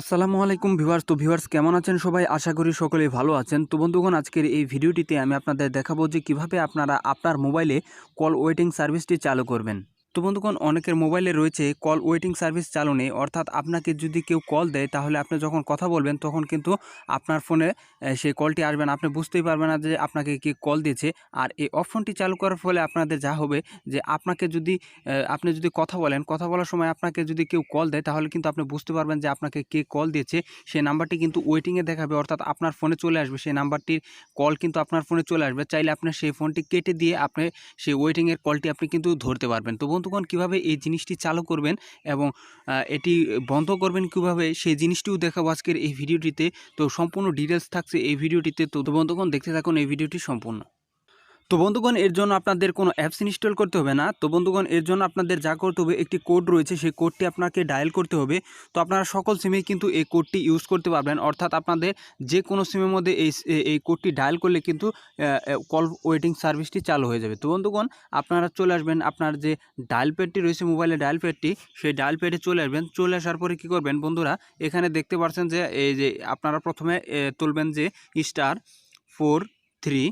আসসালামু আলাইকুম ভিউয়ার্স। তো ভিউয়ার্স, কেমন আছেন সবাই? আশা করি সকলেই ভালো আছেন। তো বন্ধুগণ, আজকের এই ভিডিওটিতে আমি আপনাদের দেখাবো যে কীভাবে আপনারা আপনার মোবাইলে কল ওয়েটিং সার্ভিসটি চালু করবেন। তো বন্ধুগণ, অনেকের মোবাইলে রয়েছে কল ওয়েটিং সার্ভিস চালু নেই অর্থাৎ আপনাকে যদি কেউ কল দেয়, তাহলে আপনি যখন কথা বলবেন, তখন কিন্তু আপনার ফোনে সেই কলটি আসবে না। আপনি বুঝতেই পারবেন না যে আপনাকে কে কল দিয়েছে। আর এই অপশনটি চালু করার ফলে আপনাদের যা হবে যে, আপনাকে যদি আপনি যদি কথা বলেন, কথা বলার সময় আপনাকে যদি কেউ কল দেয়, তাহলে কিন্তু আপনি বুঝতে পারবেন যে আপনাকে কে কল দিয়েছে। সেই নাম্বারটি কিন্তু ওয়েটিংয়ে দেখাবে, অর্থাৎ আপনার ফোনে চলে আসবে। সেই নাম্বারটির কল কিন্তু আপনার ফোনে চলে আসবে। চাইলে আপনি সেই ফোনটি কেটে দিয়ে আপনি সেই ওয়েটিংয়ের কলটি আপনি কিন্তু ধরতে পারবেন। তো বন্ধুগণ কীভাবে এই জিনিসটি চালু করবেন এবং এটি বন্ধ করবেন কীভাবে সেই জিনিসটিও দেখাবো আজকের এই ভিডিওটিতে। তো সম্পূর্ণ ডিটেলস থাকছে এই ভিডিওটিতে। তো বন্ধুগণ দেখতে থাকুন এই ভিডিওটি সম্পূর্ণ। তো বন্ধুগণ, এর জন্য আপনাদের কোনো অ্যাপস ইনস্টল করতে হবে না। তো বন্ধুগণ, এর জন্য আপনাদের যা করতে হবে, একটি কোড রয়েছে, সেই কোডটি আপনাকে ডায়াল করতে হবে। তো আপনারা সকল সিমেই কিন্তু এই কোডটি ইউজ করতে পারবেন। অর্থাৎ আপনাদের যে কোনো সিমের মধ্যে এই এই কোডটি ডায়াল করলে কিন্তু কল ওয়েটিং সার্ভিসটি চালু হয়ে যাবে। তো বন্ধুগণ, আপনারা চলে আসবেন, আপনার যে ডায়াল প্যাডটি রয়েছে মোবাইলে ডায়াল প্যাডটি সেই ডায়াল প্যাডে চলে আসবেন। চলে আসার পরে কী করবেন বন্ধুরা, এখানে দেখতে পাচ্ছেন যে, এই যে আপনারা প্রথমে তুলবেন যে স্টার ফোর থ্রি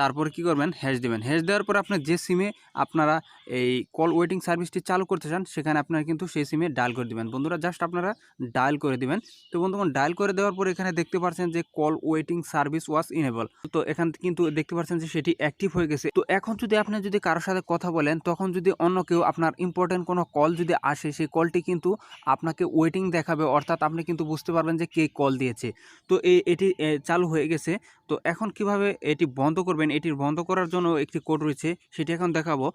তারপরে কি করবেন? হ্যাশ দেবেন। হ্যাশ দেওয়ার পরে আপনার যে সিমে আপনারা এই কল ওয়েটিং সার্ভিসটি চালু করতে চান, সেখানে আপনারা কিন্তু সেই সিমে ডায়াল করে দেবেন। বন্ধুরা জাস্ট আপনারা ডায়াল করে দেবেন। তো বন্ধুগণ ডায়াল করে দেওয়ার পর এখানে দেখতে পাচ্ছেন যে call waiting service was enable তো এখান কিন্তু দেখতে পাচ্ছেন যে সেটি অ্যাক্টিভ হয়ে গেছে। তো এখন যদি আপনি যদি কারোর সাথে কথা বলেন, তখন যদি অন্য কেউ আপনার ইম্পর্টেন্ট কোনো কল যদি আসে, সেই কলটি কিন্তু আপনাকে ওয়েটিং দেখাবে। অর্থাৎ আপনি কিন্তু বুঝতে পারবেন যে কে কল দিয়েছে। তো এটি চালু হয়ে গেছে। তো এখন কীভাবে এটি বন্ধ করবেন? এটির বন্ধ করার জন্য একটি কোড রয়েছে, সেটি এখন দেখাবো।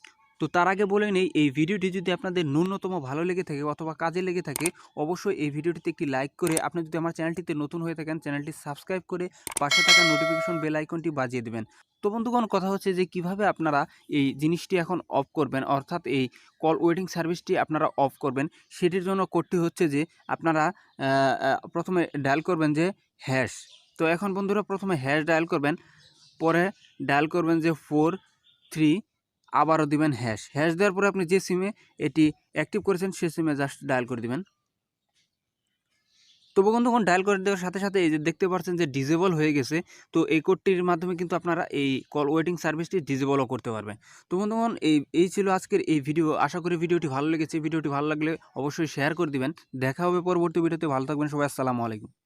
তো তার আগে বলে নেই, এই ভিডিওটি যদি আপনাদের ন্যূনতম ভালো লেগে থাকে অথবা কাজে লেগে থাকে, অবশ্যই এই ভিডিওটিতে একটি লাইক করে আপনি যদি আমার চ্যানেলটিতে নতুন হয়ে থাকেন, চ্যানেলটি সাবস্ক্রাইব করে পাশে থাকা নোটিফিকেশন বেল আইকনটি বাজিয়ে দেবেন। তো বন্ধুগণ, কথা হচ্ছে যে কীভাবে আপনারা এই জিনিসটি এখন অফ করবেন, অর্থাৎ এই কল ওয়েটিং সার্ভিসটি আপনারা অফ করবেন, সেটির জন্য কোডটি হচ্ছে যে আপনারা প্রথমে ডায়াল করবেন যে হ্যাশ। তো এখন বন্ধুরা, প্রথমে হ্যাশ ডায়াল করবেন পরে ডায়াল করবেন যে ফোর থ্রি আবারও দিবেন হ্যাশ হ্যাশ দেওয়ার পরে আপনি যে সিমে এটি অ্যাক্টিভ করেছেন, সে সিমে জাস্ট ডায়াল করে দিবেন। তো বন্ধুগণ ডায়াল করে দেওয়ার সাথে সাথে এই যে দেখতে পাচ্ছেন যে ডিজেবল হয়ে গেছে, তো এই কোডটির মাধ্যমে কিন্তু আপনারা এই কল ওয়েটিং সার্ভিসটি ডিজেবলও করতে পারবেন। তো বন্ধুগণ, এই এই ছিল আজকের এই ভিডিও আশা করি ভিডিওটি ভালো লেগেছে। ভিডিওটি ভালো লাগলে অবশ্যই শেয়ার করে দিবেন। দেখা হবে পরবর্তী ভিডিওতে ভালো থাকবেন সবাই। আসসালামু আলাইকুম।